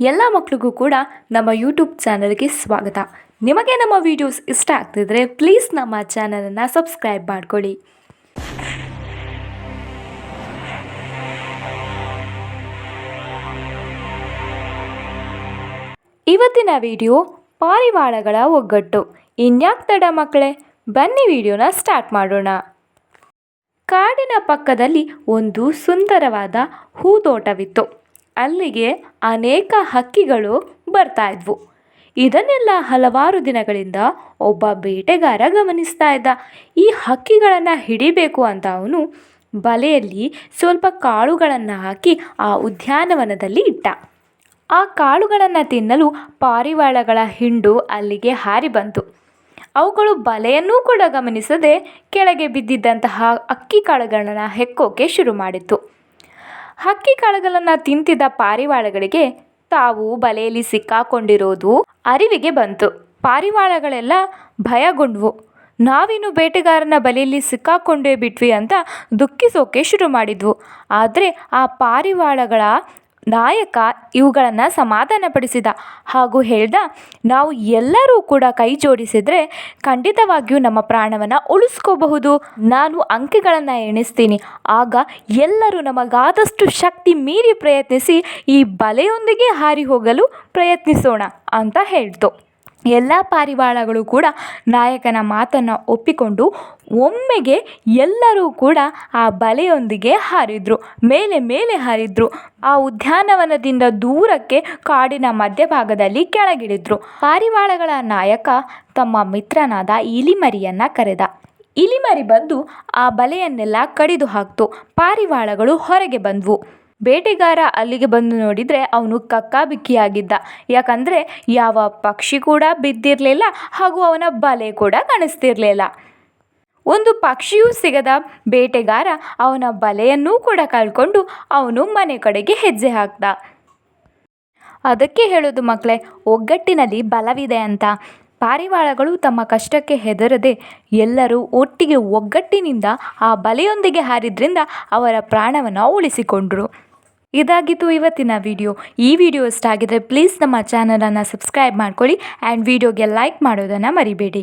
ಎಲ್ಲ ಮಕ್ಕಳಿಗೂ ಕೂಡ ನಮ್ಮ ಯೂಟ್ಯೂಬ್ ಚಾನಲ್ಗೆ ಸ್ವಾಗತ. ನಿಮಗೆ ನಮ್ಮ ವಿಡಿಯೋಸ್ ಇಷ್ಟ ಆಗ್ತಿದ್ರೆ ಪ್ಲೀಸ್ ನಮ್ಮ ಚಾನಲನ್ನು ಸಬ್ಸ್ಕ್ರೈಬ್ ಮಾಡ್ಕೊಳ್ಳಿ. ಇವತ್ತಿನ ವಿಡಿಯೋ ಪಾರಿವಾಳಗಳ ಒಗ್ಗಟ್ಟು. ಇನ್ಯಾಕ್ ತಡ ಮಕ್ಕಳೇ ಬನ್ನಿ ವಿಡಿಯೋನ ಸ್ಟಾರ್ಟ್ ಮಾಡೋಣ. ಕಾಡಿನ ಪಕ್ಕದಲ್ಲಿ ಒಂದು ಸುಂದರವಾದ ಹೂದೋಟವಿತ್ತು. ಅಲ್ಲಿಗೆ ಅನೇಕ ಹಕ್ಕಿಗಳು ಬರ್ತಾ ಇದ್ವು. ಇದನ್ನೆಲ್ಲ ಹಲವಾರು ದಿನಗಳಿಂದ ಒಬ್ಬ ಬೇಟೆಗಾರ ಗಮನಿಸ್ತಾ ಇದ್ದ. ಈ ಹಕ್ಕಿಗಳನ್ನು ಹಿಡಿಬೇಕು ಅಂತ ಅವನು ಬಲೆಯಲ್ಲಿ ಸ್ವಲ್ಪ ಕಾಳುಗಳನ್ನು ಹಾಕಿ ಆ ಉದ್ಯಾನವನದಲ್ಲಿ ಇಟ್ಟ. ಆ ಕಾಳುಗಳನ್ನು ತಿನ್ನಲು ಪಾರಿವಾಳಗಳ ಹಿಂಡು ಅಲ್ಲಿಗೆ ಹಾರಿ ಬಂತು. ಅವುಗಳು ಬಲೆಯನ್ನೂ ಕೂಡ ಗಮನಿಸದೆ ಕೆಳಗೆ ಬಿದ್ದಿದ್ದಂತಹ ಅಕ್ಕಿ ಕಾಳುಗಳನ್ನು ಹೆಕ್ಕೋಕೆ ಶುರು ಮಾಡಿತ್ತು. ಹಕ್ಕಿ ಕಾಳುಗಳನ್ನು ತಿಂತಿದ್ದ ಪಾರಿವಾಳಗಳಿಗೆ ತಾವು ಬಲೆಯಲ್ಲಿ ಸಿಕ್ಕಾಕೊಂಡಿರೋದು ಅರಿವಿಗೆ ಬಂತು. ಪಾರಿವಾಳಗಳೆಲ್ಲ ಭಯಗೊಂಡ್ವು. ನಾವಿನ್ನು ಬೇಟೆಗಾರನ ಬಲೆಯಲ್ಲಿ ಸಿಕ್ಕಾಕೊಂಡೇ ಬಿಟ್ವಿ ಅಂತ ದುಃಖಿಸೋಕೆ ಶುರು ಮಾಡಿದ್ವು. ಆದರೆ ಆ ಪಾರಿವಾಳಗಳ ನಾಯಕ ಇವುಗಳನ್ನು ಸಮಾಧಾನಪಡಿಸಿದ ಹಾಗೂ ಹೇಳ್ದ, ನಾವು ಎಲ್ಲರೂ ಕೂಡ ಕೈ ಜೋಡಿಸಿದರೆ ಖಂಡಿತವಾಗಿಯೂ ನಮ್ಮ ಪ್ರಾಣವನ್ನು ಉಳಿಸ್ಕೋಬಹುದು. ನಾನು ಅಂಕೆಗಳನ್ನು ಎಣಿಸ್ತೀನಿ. ಆಗ ಎಲ್ಲರೂ ನಮಗಾದಷ್ಟು ಶಕ್ತಿ ಮೀರಿ ಪ್ರಯತ್ನಿಸಿ ಈ ಬಲೆಯೊಂದಿಗೆ ಹಾರಿ ಹೋಗಲು ಪ್ರಯತ್ನಿಸೋಣ ಅಂತ ಹೇಳ್ತು. ಎಲ್ಲ ಪಾರಿವಾಳಗಳು ಕೂಡ ನಾಯಕನ ಮಾತನ್ನು ಒಪ್ಪಿಕೊಂಡು ಒಮ್ಮೆಗೆ ಎಲ್ಲರೂ ಕೂಡ ಆ ಬಲೆಯೊಂದಿಗೆ ಹಾರಿದ್ರು. ಮೇಲೆ ಮೇಲೆ ಹಾರಿದ್ರು. ಆ ಉದ್ಯಾನವನದಿಂದ ದೂರಕ್ಕೆ ಕಾಡಿನ ಮಧ್ಯಭಾಗದಲ್ಲಿ ಕೆಳಗಿಳಿದ್ರು. ಪಾರಿವಾಳಗಳ ನಾಯಕ ತಮ್ಮ ಮಿತ್ರನಾದ ಇಲಿಮರಿಯನ್ನ ಕರೆದ. ಇಲಿಮರಿ ಬಂದು ಆ ಬಲೆಯನ್ನೆಲ್ಲ ಕಡಿದು ಹಾಕ್ತು. ಪಾರಿವಾಳಗಳು ಹೊರಗೆ ಬಂದ್ವು. ಬೇಟೆಗಾರ ಅಲ್ಲಿಗೆ ಬಂದು ನೋಡಿದರೆ ಅವನು ಕಕ್ಕಾಬಿಕ್ಕಿಯಾಗಿದ್ದ. ಯಾಕಂದರೆ ಯಾವ ಪಕ್ಷಿ ಕೂಡ ಬಿದ್ದಿರಲಿಲ್ಲ ಹಾಗೂ ಅವನ ಬಲೆ ಕೂಡ ಕಾಣಿಸ್ತಿರಲಿಲ್ಲ. ಒಂದು ಪಕ್ಷಿಯೂ ಸಿಗದ ಬೇಟೆಗಾರ ಅವನ ಬಲೆಯನ್ನೂ ಕೂಡ ಕಳ್ಕೊಂಡು ಅವನು ಮನೆ ಕಡೆಗೆ ಹೆಜ್ಜೆ ಹಾಕ್ದ. ಅದಕ್ಕೆ ಹೇಳೋದು ಮಕ್ಕಳೇ ಒಗ್ಗಟ್ಟಿನಲ್ಲಿ ಬಲವಿದೆ ಅಂತ. ಪಾರಿವಾಳಗಳು ತಮ್ಮ ಕಷ್ಟಕ್ಕೆ ಹೆದರದೆ ಎಲ್ಲರೂ ಒಟ್ಟಿಗೆ ಒಗ್ಗಟ್ಟಿನಿಂದ ಆ ಬಲೆಯೊಂದಿಗೆ ಹಾರಿದ್ರಿಂದ ಅವರ ಪ್ರಾಣವನ್ನು ಉಳಿಸಿಕೊಂಡರು. ಇದಾಗಿತ್ತು ಇವತ್ತಿನ ವಿಡಿಯೋ. ಈ ವಿಡಿಯೋ ಇಷ್ಟ ಆಗಿದ್ರೆ ಪ್ಲೀಸ್ ನಮ್ಮ ಚಾನಲನ್ನು ಸಬ್ಸ್ಕ್ರೈಬ್ ಮಾಡ್ಕೊಳ್ಳಿ ಆ್ಯಂಡ್ ವಿಡಿಯೋಗೆ ಲೈಕ್ ಮಾಡೋದನ್ನು ಮರಿಬೇಡಿ.